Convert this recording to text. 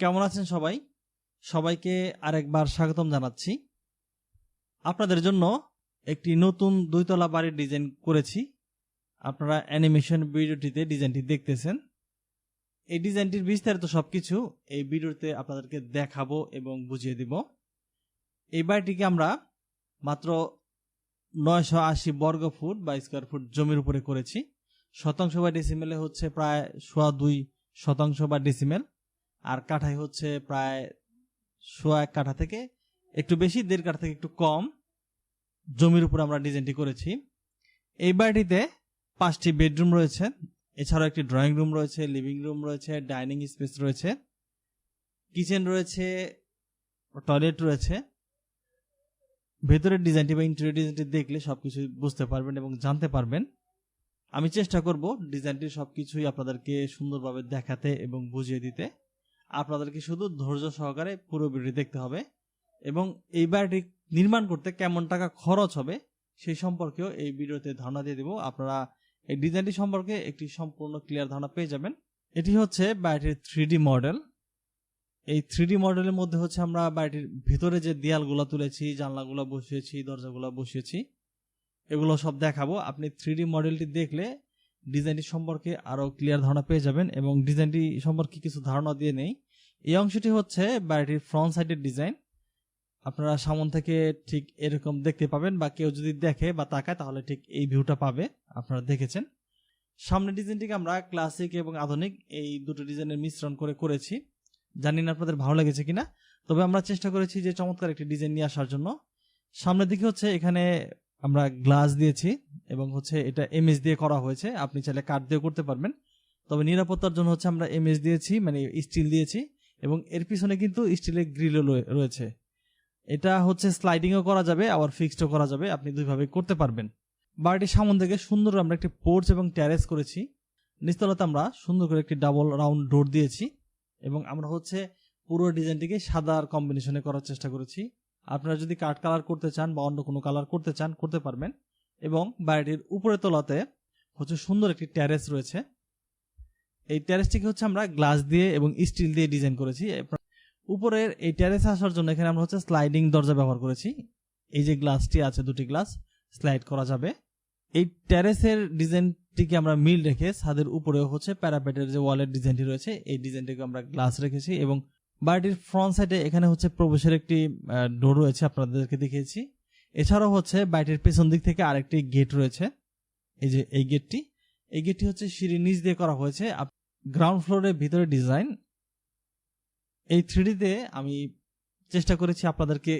কেমন আছেন সবাই? সবাইকে আরেকবার স্বাগতম জানাচ্ছি। আপনাদের জন্য একটি নতুন দুইতলা বাড়ির ডিজাইন করেছি। আপনারা অ্যানিমেশন ভিডিওটিতে ডিজাইনটি দেখতেছেন। এই ডিজাইনটির বিস্তারিত সব কিছু এই ভিডিওতে আপনাদেরকে দেখাবো এবং বুঝিয়ে দিব। এই বাড়িটিকে আমরা মাত্র নয়শো আশি বর্গ ফুট বা স্কোয়ার ফুট জমির উপরে করেছি। শতাংশ বা ডেসিমেলে হচ্ছে প্রায় সোয়া দুই শতাংশ বা ডেসিমেল আর কাঠায় হচ্ছে প্রায় সোয়া এক কাঠা থেকে একটু বেশি, দেড় কাঠা থেকে একটু কম জমির উপর আমরা ডিজাইনটি করেছি। এই বাড়িটিতে পাঁচটি বেডরুম রয়েছে, এছাড়াও একটি ড্রয়িং রুম রয়েছে, লিভিং রুম রয়েছে, ডাইনিং স্পেস রয়েছে, কিচেন রয়েছে, টয়লেট রয়েছে। ভেতরের ডিজাইনটি বা ইন্টেরিয়র ডিজাইনটি দেখলে সবকিছু বুঝতে পারবেন এবং জানতে পারবেন। আমি চেষ্টা করব ডিজাইনটি সবকিছুই আপনাদেরকে সুন্দরভাবে দেখাতে এবং বুঝিয়ে দিতে। আপনাদেরকে শুধু ধৈর্য সহকারে পুরো ভিডিও দেখতে হবে এবং এই বাড়িটি নির্মাণ করতে কেমন টাকা খরচ হবে সেই সম্পর্কেও এই ভিডিওতে ধারণা দিয়ে দেব। আপনারা এই ডিজাইনটি সম্পর্কে একটি সম্পূর্ণ ক্লিয়ার ধারণা পেয়ে যাবেন। এটি হচ্ছে বাড়িটির থ্রি মডেল। এই থ্রি মডেলের মধ্যে হচ্ছে আমরা বাড়িটির ভিতরে যে দেয়ালগুলো তুলেছি, জানলাগুলো বসিয়েছি, দরজাগুলো বসিয়েছি, এগুলো সব দেখাবো। আপনি থ্রি মডেলটি দেখলে ডিজাইনটি সম্পর্কে আরও ক্লিয়ার ধারণা পেয়ে যাবেন এবং ডিজাইনটি সম্পর্কে কিছু ধারণা দিয়ে নেই। এই অংশটি হচ্ছে বাড়িটির ফ্রন্ট সাইডের ডিজাইন আপনারা সামন থেকে ঠিক এরকম দেখতে পাবেন বা কেউ যদি দেখে বা তাকায় তাহলে ঠিক এই ভিউটা পাবে, আপনারা দেখেছেন। সামনের ডিজাইনটিকে আমরা ক্লাসিক এবং আধুনিক এই দুটো ডিজাইনের মিশ্রণ করে করেছি। জানি না আপনাদের ভালো লেগেছে কিনা, তবে আমরা চেষ্টা করেছি যে চমৎকার একটি ডিজাইন নিয়ে আসার জন্য। সামনের দিকে হচ্ছে এখানে আমরা গ্লাস দিয়েছি এবং হচ্ছে এটা এমএস দিয়ে করা হয়েছে। আপনি চাইলে কাঠ দিয়ে করতে পারবেন। তবে নিরাপত্তার জন্য হচ্ছে আমরা এমএস দিয়েছি মানে স্টিল দিয়েছি এবং এর পিছনে কিন্তু স্টিলের গ্রিলও রয়েছে। এটা হচ্ছে স্লাইডিংও করা যাবে, আবার ফিক্সডও করা যাবে। আপনি দুইভাবে করতে পারবেন। বাড়িটির সামন থেকে সুন্দর আমরা একটি পোর্চ এবং ট্যারেস করেছি। নিচতলাতে আমরা সুন্দর করে একটি ডাবল রাউন্ড ডোর দিয়েছি এবং আমরা হচ্ছে পুরো ডিজাইনটিকে সাদার কম্বিনেশনে করার চেষ্টা করেছি। আপনারা যদি কাঠ কালার করতে চান বা অন্য কোনো কালার করতে চান, করতে পারবেন। এবং বাড়িটির উপরে তলাতে হচ্ছে সুন্দর একটি ট্যারেস রয়েছে। এই ট্যারেসটিকে হচ্ছে আমরা গ্লাস দিয়ে এবং স্টিল দিয়ে ডিজাইন করেছি। উপরের এই ট্যারেস আসার জন্য এখানে আমরা হচ্ছে স্লাইডিং দরজা ব্যবহার করেছি। এই যে গ্লাসটি আছে, দুটি গ্লাস স্লাইড করা যাবে। এই ট্যারেসের ডিজাইনটিকে আমরা মিল রেখে ছাদের উপরেও হচ্ছে প্যারাপেটের যে ওয়ালের ডিজাইনটি রয়েছে, এই ডিজাইনটিকে আমরা গ্লাস রেখেছি এবং বাড়িটির ফ্রন্ট সাইডে এখানে হচ্ছে প্রবেশের একটি ডোর রয়েছে, আপনাদেরকে দেখিয়েছি। এছাড়াও হচ্ছে বাড়িটির পেছন দিক থেকে আরেকটি গেট রয়েছে। এই যে, এই গেটটি এই গেটটি হচ্ছে সিঁড়ি নিচ দিয়ে করা হয়েছে। গ্রাউন্ড ফ্লোরের ভিতরে ডিজাইন এই থ্রিডিতে আমি চেষ্টা করেছি আপনাদেরকে